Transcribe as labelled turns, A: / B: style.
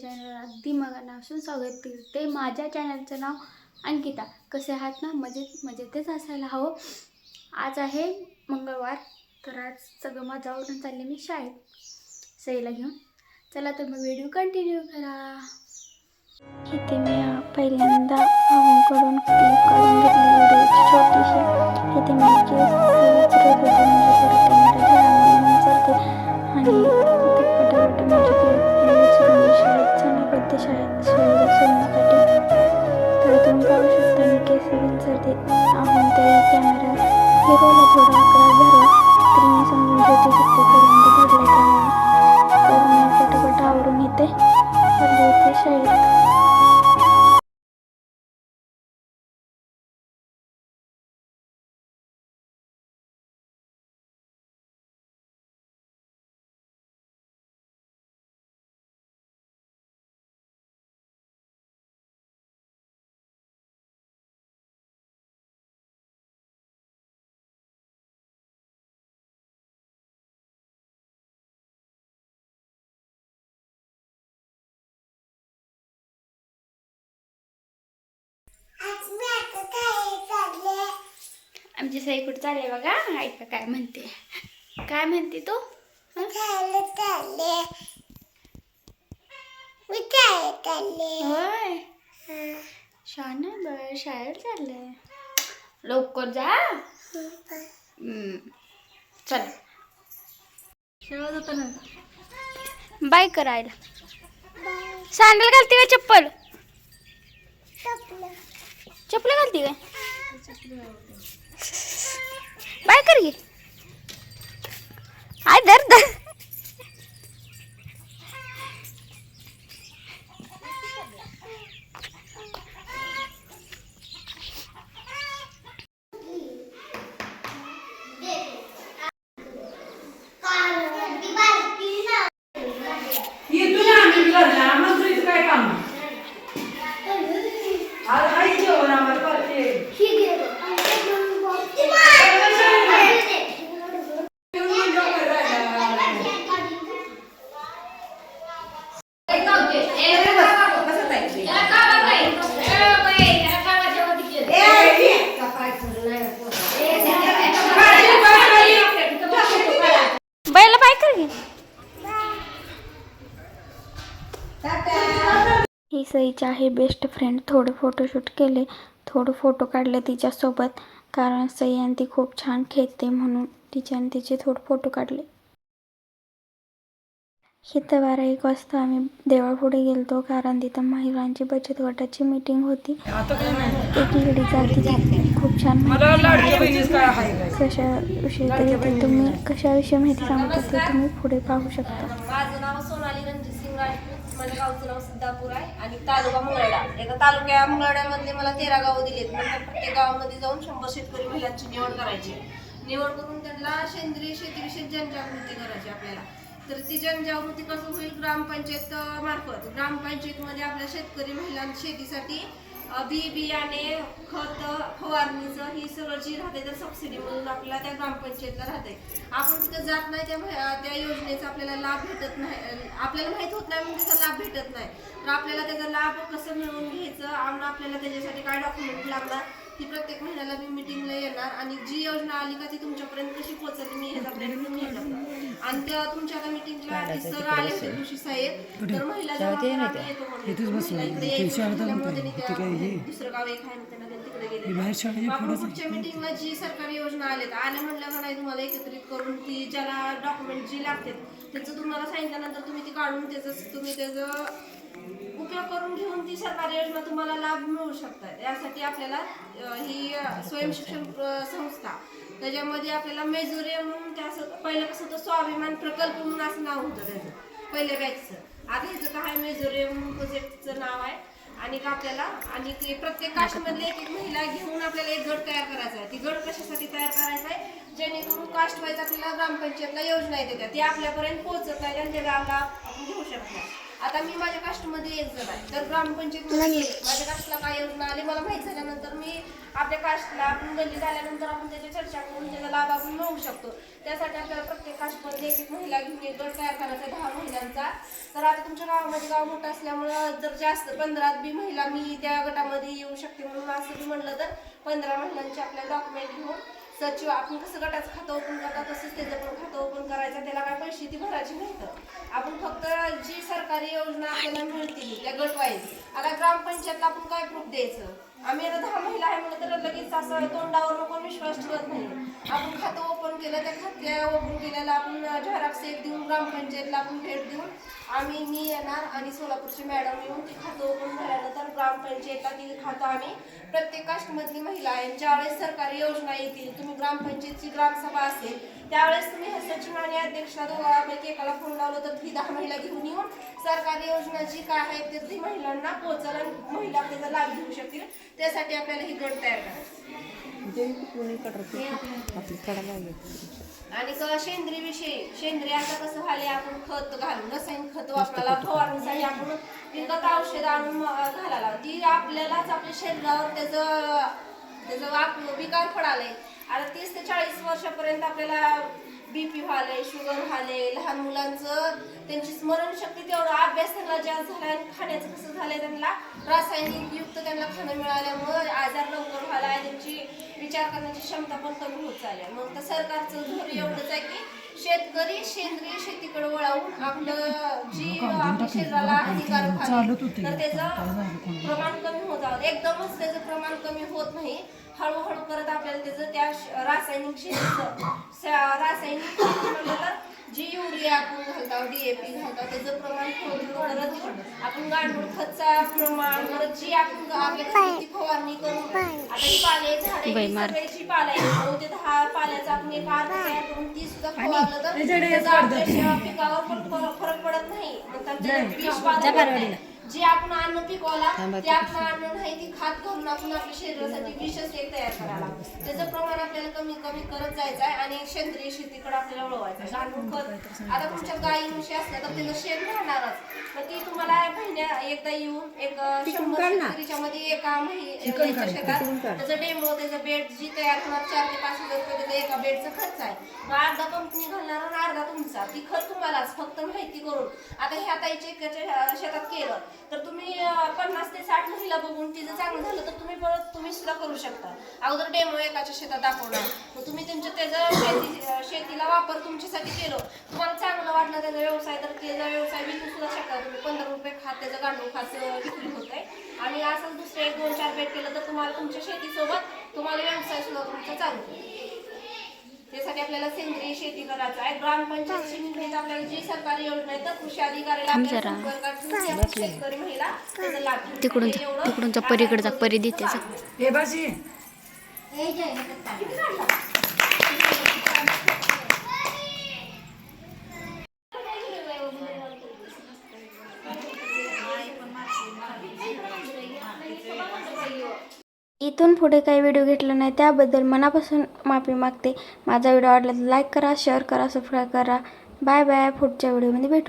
A: चॅनलवर अगदी मनापासून स्वागत करते. माझ्या चॅनलचं नाव अंकिता. कसे आहात ना? मजेत मजेतच असायला हवं. आज आहे मंगळवार. तर आज सगळं माझं आवरून चालले मी शाळेत. सईला घेऊन. चला तर मग व्हिडिओ कंटिन्यू करा. इथे मी पहिल्यांदा करून क्लिप काढून घेतली व्हिडिओची छोटीशी. इथे मी शकता आपण ते कॅमेरा हिरोला थोडा आकडा झाला तरी मी समजून घेते कितीपर्यंत धरला कॅमेरा तर मी पटापट आवरून येते. चालली होते शाळेत. आमची सई कुठं चालले बघा? ऐका काय म्हणते? काय म्हणते तू? हं? होय? छान आहे बरं शाळेत चाललंय? लवकर जा. हम्म. चल. बाय करायला. सँडल घालते का चप्पल? चप्पल. घालते काय? बाय करी आय धर
B: येतो ना आम्ही घरला आम्हाला तुझं काय काम आज आई जेवण आम्हाला करते जेवण लवकर राहिला. कसं जायचं? ए, ये.
A: बैला बाय कर घे ही सईची आहे. बेस्ट फ्रेंड थोडं फोटोशूट केले. थोडं फोटो काढले तिच्यासोबत. कारण सई आणि ती खूप छान खेळते म्हणून तिचे आणि तिचे थोडे फोटो काढले. इथं बारा एक वाजता आम्ही देवापुढे गेलतो. कारण तिथं महिलांची बचत गटाची मीटिंग होती. एक लेडीज आली खूप छान तरी ते तुम्ही कशाविषयी माहिती सांगत होते तुम्ही पुढे पाहू शकता.
C: माझ्या गावचं नाव सिद्धापूर आहे आणि तालुका मंगळडा. एका तालुक्या मंगळवेढ्यामधले मला तेरा गावं दिलेत. नंतर प्रत्येक गावामध्ये जाऊन शंभर शेतकरी महिलांची निवड करायची. निवड करून त्यांना सेंद्रिय शेतीविषयी जनजागृती करायची आपल्याला. तर ती जनजागृती कसं होईल? ग्रामपंचायत मार्फत. ग्रामपंचायतमध्ये आपल्या शेतकरी महिलां शेतीसाठी बी बियाणे खत फवारणीचं ही सगळं जी राहते तर सबसिडी म्हणून आपल्याला त्या ग्रामपंचायतला राहते. आपण तिथं जात नाही त्या त्या योजनेचा आपल्याला लाभ भेटत नाही. आपल्याला माहीत होत नाही म्हणून त्याचा लाभ भेटत नाही. तर आपल्याला त्याचा लाभ कसं मिळवून घ्यायचं? आणि आपल्याला त्याच्यासाठी काय डॉक्युमेंट लागणार? ती प्रत्येक महिन्याला मी मिटिंगला येणार आणि जी योजना आली का ती तुमच्यापर्यंत कशी पोहोचली मी ह्याचा प्रयत्न मी आणि त्या तुमच्या मिटिंगला सर आले होते कृषी साहेब. तर महिला दुसरं गाव एक आहे त्यांना तिकडे गेले पुढच्या मिटिंगला जी सरकारी योजना आल्या आल्या म्हणल्या का नाही तुम्हाला एकत्रित करून ती ज्याला डॉक्युमेंट जी लागतात त्याचं तुम्हाला सांगितल्यानंतर तुम्ही ती काढून त्याचं तुम्ही त्याचं उपयोग करून घेऊन ती सरकारी योजना तुम्हाला लाभ मिळू शकतात. यासाठी आपल्याला ही स्वयंशिक्षण संस्था त्याच्यामध्ये आपल्याला मेजोरियम म्हणून त्या असं पहिलं कसं होतं स्वाभिमान प्रकल्प म्हणून असं नाव होतं त्याचं पहिल्या बॅचचं आता ह्याचं काय मेजोरियम म्हणून प्रोजेक्टचं नाव आहे. आणि का आपल्याला आणि ते प्रत्येक कास्टमधली एक एक महिला घेऊन आपल्याला एक गट तयार करायचा आहे. ती गट कशासाठी तयार करायचा आहे? जेणेकरून कास्ट वाईज आपल्याला ग्रामपंचायतला योजना येते त्या ती आपल्यापर्यंत पोहोचत नाही त्यांच्या गावाला आपण घेऊ शकतो आता मी माझ्या कास्टमध्ये एक जण आहे. तर ग्रामपंचायत माझ्या कास्टला काय योजना आली मला माहीत झाल्यानंतर मी आपल्या कास्टला आपण गल्ली झाल्यानंतर आपण त्याची चर्चा करून त्याचा लाभ आपण मिळवू शकतो. त्यासाठी आपल्याला प्रत्येक कास्टमध्ये एक एक महिला घेऊन एक गट तयार करायचा दहा महिलांचा. तर आता तुमच्या गावामध्ये गाव मोठं असल्यामुळं जर जास्त पंधरा बी महिला मी त्या गटामध्ये येऊ शकते म्हणून असं म्हणलं तर पंधरा महिलांचे आपल्याला डॉक्युमेंट घेऊन सचिव आपण कसं गटाचं खातं ओपन करता तसंच त्याचं पण खातं ओपन करायचं त्याला काय पैसे ती भरायची नाहीत आपण फक्त जी सरकारी योजना आपल्याला मिळतील त्या गटवाईज. आता ग्रामपंचायतला आपण काय प्रूफ द्यायचं? आम्ही आता दहा महिला आहे म्हणून तर लगेच असं तोंडावर कोण विश्वास ठेवत नाही. केलं त्या खात्या ओपन केलेलं आपण झेरॉक्स एक देऊन ग्रामपंचायतला आपण भेट देऊन आम्ही मी येणार आणि सोलापूरची मॅडम येऊन ती खातं ओपन झाल्यानंतर ग्रामपंचायतला ती खातं आम्ही. प्रत्येक कास्टमधली महिला आहे. ज्यावेळेस सरकारी योजना येतील तुम्ही ग्रामपंचायतची ग्रामसभा असेल त्यावेळेस तुम्ही हे सचिव आणि अध्यक्षला दोघांपैकी एकाला फोन लावलं तर ती दहा महिला घेऊन येऊन सरकारी योजना जी काय आहे ते ती महिलांना पोहोचल आणि महिला त्याचा लाभ घेऊ शकतील. त्यासाठी आपल्याला ही गट तयार करायची. आणि क- सेंद्रिय विषयी सेंद्रिय आता कसं झाले आपण खत घालून रसायन खत वापरायला फवारणीसाठी आपण विकत औषध आणून घालायला ती आपल्यालाच आपल्या शरीरावर त्याचं त्याचं आप विकार पडाले आता तीस ते चाळीस वर्षापर्यंत आपल्याला बीपी व्हाले शुगर व्हाले लहान मुलांचं त्यांची स्मरणशक्ती तेवढं अभ्यास त्यांना जास्त झाला आणि खाण्याचं कसं झालंय त्यांना रासायनिक युक्त त्यांना खाणं मिळाल्यामुळं आजार लवकर व्हायला त्यांची विचार करण्याची क्षमता पण कमी होत चालली मग तर सरकारचं धोरण एवढंच आहे की शेतकरी सेंद्रिय शेतीकडे वळावून आपलं जी आपल्या शरीराला हानिकारक आहे तर त्याचं प्रमाण कमी होत आहे एकदमच त्याचं प्रमाण कमी होत नाही. हळूहळू करत आपल्याला त्याचं त्या रासायनिक शेतीचं. स- रासायनिक जी युरिया आपण घालतो डीएपी घालतो त्याचं प्रमाण करत आपण गांडूळ खतचा प्रमाण परत जी आपण आपल्या शेती फवारणी करून आता ही पाले झाडे सगळ्याची पाला नऊ ते दहा पाल्याचा आपण एक अर्ध तयार करून ती सुद्धा फवारलं तर पिकावर पण फरक पडत नाही. जे आपण अन्न पिकवला ते आपलं अन्न नाही ती खात घालून आपण आपल्या शरीरासाठी विषच एक तयार करायला. त्याचं प्रमाण आपल्याला कमी कमी करत जायचं आहे आणि सेंद्रिय शेतीकडे आपल्याला वळवायचं गांडूळ खत आता तुमच्या गाई म्हशी असल्या तर त्याचं शेण राहणारच. मग ती तुम्हाला महिन्या एकदा येऊन एक शंभर शेतकरीच्या मध्ये एका महिन्याच्या शेतात त्याचं डेमो त्याचं बेड जी तयार होणार चार ते पाच हजार रुपये त्याचा एका बेडचा खर्च आहे. मग अर्धा कंपनी घालणार आणि अर्धा तुमचा. ती खत तुम्हालाच फक्त माहिती करून. आता ह्या ताईच्या एकाच्या शेतात केलं. तर तुम्ही पन्नास ते साठ महिला बघून तिचं चांगलं झालं तर तुम्ही परत तुम्ही सुद्धा करू शकता. अगोदर डेमो एकाच्या शेतात दाखवणार. मग तुम्ही तुमच्या त्याचं शेती शेतीला वापर तुमच्यासाठी केलं. तुम्हाला चांगलं वाटलं त्याचा व्यवसाय तर त्याचा व्यवसाय विकू सुद्धा शकता तुम्ही. पंधरा रुपये खात त्याचं गांडूळ खात विक्री होत. आहे आणि असं दुसरं एक दोन चार पेट केलं तर तुम्हाला तुमच्या शेतीसोबत तुम्हाला व्यवसाय सुद्धा तुमचा चालू होईल. त्यासाठी आपल्याला सेंद्रिय शेती करायचं आहे. ग्रामपंचायतची आपल्याला जी सरकारी योजना आहे तर कृषी अधिकाऱ्याला आपल्याला शेतकरी महिला त्याचा लाभ घेऊ
A: तिकडून
C: शकते.
A: जा.
C: एवढं
A: तिकडून जा. परीकडे जा परी देते जा.
B: हे बाजी.
A: इथून पुढे काही व्हिडिओ घेतला नाही त्याबद्दल मनापासून माफी मागते. माझा व्हिडिओ आवडला तर लाईक करा शेअर करा सबस्क्राईब करा. बाय बाय पुढच्या व्हिडिओमध्ये भेटू.